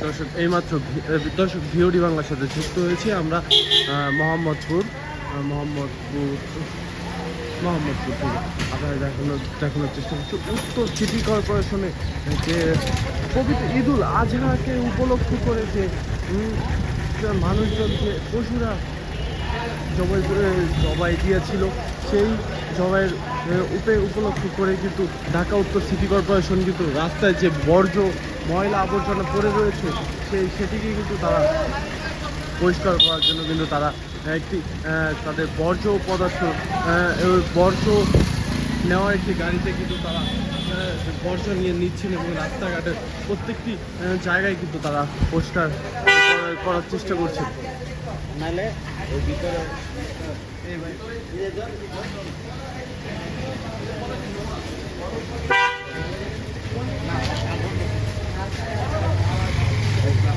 দর্শক এইমাত্র দর্শক ভিওডি বাংলার সাথে যুক্ত হয়েছি আমরা মোহাম্মদপুর মোহাম্মদপুর মোহাম্মদপুর থেকে। আপনারা দেখানোর দেখানোর চেষ্টা করছি। উত্তর সিটি কর্পোরেশনে যে পবিত্র ঈদুল আজহাকে উপলক্ষ করে যে উম, যে মানুষজন যে পশুরা জবাই করে জবাই দিয়েছিল। সেই আহ, উপে উপলক্ষ করে কিন্তু ঢাকা উত্তর সিটি কর্পোরেশন কিন্তু রাস্তায় যে বর্জ্য ময়লা আবর্জনা পড়ে রয়েছে সেই সেটিকে কিন্তু তারা পরিষ্কার করার জন্য কিন্তু তারা একটি তাদের বর্জ্য পদার্থ বর্জ্য নেওয়া একটি গাড়িতে কিন্তু তারা বর্জ্য নিয়ে নিচ্ছেন এবং রাস্তাঘাটের প্রত্যেকটি জায়গায় কিন্তু তারা পরিষ্কার করার- করার চেষ্টা করছেন নাহলে ওই ভিতরে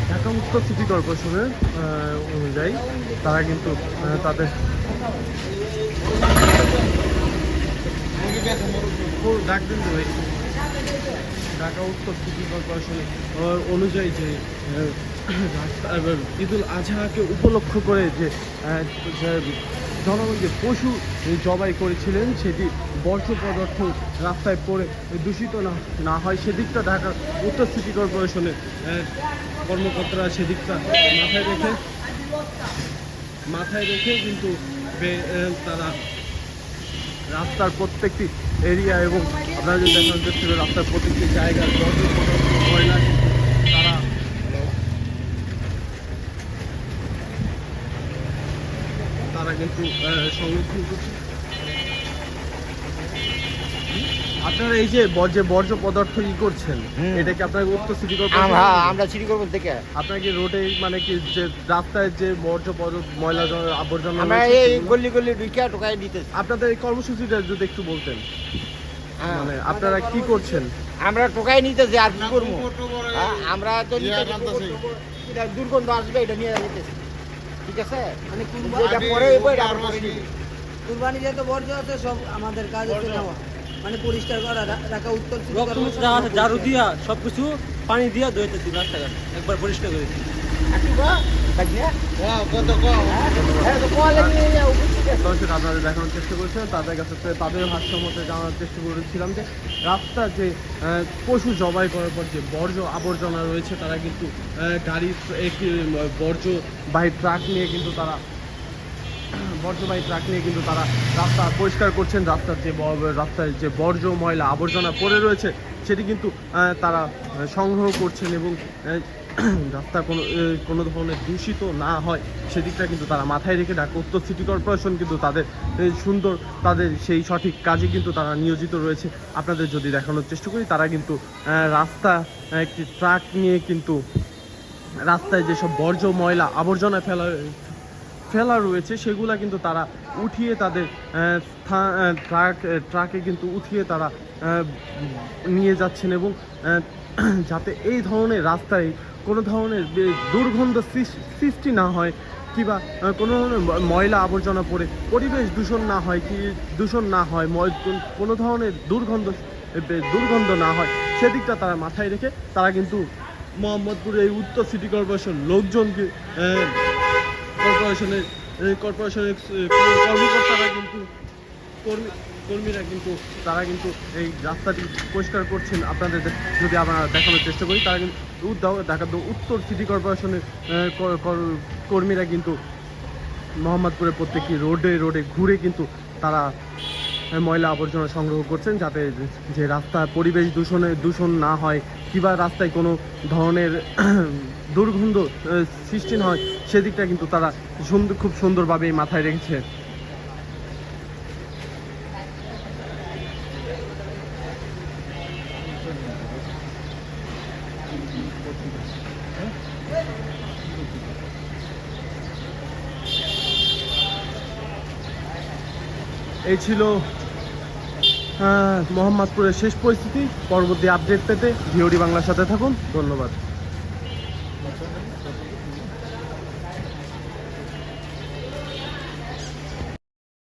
ঢাকা উত্তর সিটি কর্পোরেশনের অনুযায়ী তারা কিন্তু তাদের ডাক দিন। ঢাকা উত্তর সিটি কর্পোরেশনের অনুযায়ী যে ঈদুল আজহাকে উপলক্ষ করে যে জনগণ যে পশু জবাই করেছিলেন, সেটি বর্জ্য পদার্থ রাস্তায় পড়ে দূষিত না না হয় সেদিকটা ঢাকা উত্তর সিটি কর্পোরেশনের কর্মকর্তারা সেদিকটা মাথায় রেখে মাথায় রেখে কিন্তু তারা রাস্তার প্রত্যেকটি এরিয়া এবং আপনারা যদি দেখানোর চেষ্টা রাস্তার প্রত্যেকটি জায়গার ময়লা তারা কিন্তু সংরক্ষণ করছে। আপনারা এই যে বর্জ্য বর্জ্য পদার্থ ই করছেন এটা কি আপনার সিটি আমরা কর্পোরেশন আমরা সিটি করব থেকে আপনার কি রোডে মানে কি যে রাস্তায় যে বর্জ্য পদার্থ ময়লা আবর্জনা আমরা এই সেগুলো- গল্লি গল্লি ঢুকিয়া টোকাই দিতেছি। আপনাদের এই কর্মসূচিটা যদি একটু বলতেন। হ্যাঁ। মানে আপনারা কি করছেন? আমরা টোকাই নিতেছি আর কি করব? হ্যাঁ, আমরা তো দুর্গন্ধ আসবে এটা নিয়ে যেতেছি ঠিক আছে? মানে যেটা পরে। কুরবানি যত বর্জ্য আছে সব আমাদের কাজ হচ্ছে নেওয়া মানে পরিষ্কার করা রাখা উত্তর রক্ত যা আছে ঝাড়ু দিয়া সবকিছু পানি দিয়া ধুইতেছি রাস্তাঘাট একবার পরিষ্কার করে দিই আসি গো, কাজ নিয়ে? হ্যাঁ। দর্শক আপনাদের দেখানোর চেষ্টা করেছিলাম তাদের কাছে তাদের ভাষ্য মতে জানার চেষ্টা করেছিলাম যে রাস্তা যে পশু জবাই করার পর যে বর্জ্য আবর্জনা রয়েছে তারা কিন্তু আহ, গাড়ি একটি বর্জ্য বাহী ট্রাক নিয়ে কিন্তু তারা বর্জ্যবাহী ট্রাক নিয়ে কিন্তু তারা রাস্তা পরিষ্কার করছেন। রাস্তার যে রাস্তায় যে বর্জ্য, ময়লা আবর্জনা পড়ে রয়েছে, সেটি কিন্তু তারা সংগ্রহ করছেন এবং রাস্তা কোনো কোনো ধরনের দূষিত না হয়, সেদিকটা কিন্তু তারা মাথায় রেখে ঢাকা উত্তর সিটি কর্পোরেশন কিন্তু তাদের সুন্দর, তাদের সেই সঠিক কাজে কিন্তু তারা নিয়োজিত রয়েছে। আপনাদের যদি দেখানোর চেষ্টা করি, তারা কিন্তু রাস্তা, একটি ট্রাক নিয়ে কিন্তু, রাস্তায় যেসব বর্জ্য, ময়লা, আবর্জনা ফেলা ফেলা রয়েছে, সেগুলো কিন্তু তারা উঠিয়ে তাদের ট্রাক ট্রাকে কিন্তু উঠিয়ে তারা নিয়ে যাচ্ছেন এবং যাতে এই ধরনের রাস্তায় কোনো ধরনের দুর্গন্ধ সৃষ্টি না হয় কিংবা কোনো ধরনের ময়লা আবর্জনা পড়ে, পরিবেশ দূষণ না হয়, কি দূষণ না হয় কোনো ধরনের দুর্গন্ধ দুর্গন্ধ না হয়, সেদিকটা তারা মাথায় রেখে তারা কিন্তু মোহাম্মদপুরের এই উত্তর সিটি কর্পোরেশন লোকজনকে কর্পোরেশনের কর্পোরেশনের কর্মকর্তারা কিন্তু, কর্মী, কর্মীরা কিন্তু, তারা কিন্তু এই রাস্তাটি পরিষ্কার করছেন। আপনাদের যদি আমরা দেখানোর চেষ্টা করি, তারা কিন্তু ঢাকা উত্তর সিটি কর্পোরেশনের কর্মীরা কিন্তু মোহাম্মদপুরের প্রত্যেকটি রোডে রোডে ঘুরে কিন্তু তারা ময়লা আবর্জনা সংগ্রহ করছেন যাতে যে রাস্তা পরিবেশ দূষণে, দূষণ না হয়। কিংবা রাস্তায় কোনো ধরনের দুর্গন্ধ সৃষ্টি না হয়, সেদিকটা কিন্তু তারা সুন্দর, খুব সুন্দরভাবে মাথায় রেখেছে। এই ছিল মোহাম্মদপুরের শেষ পরিস্থিতি। পরবর্তী আপডেট পেতে ভিওডি বাংলার সাথে থাকুন। ধন্যবাদ।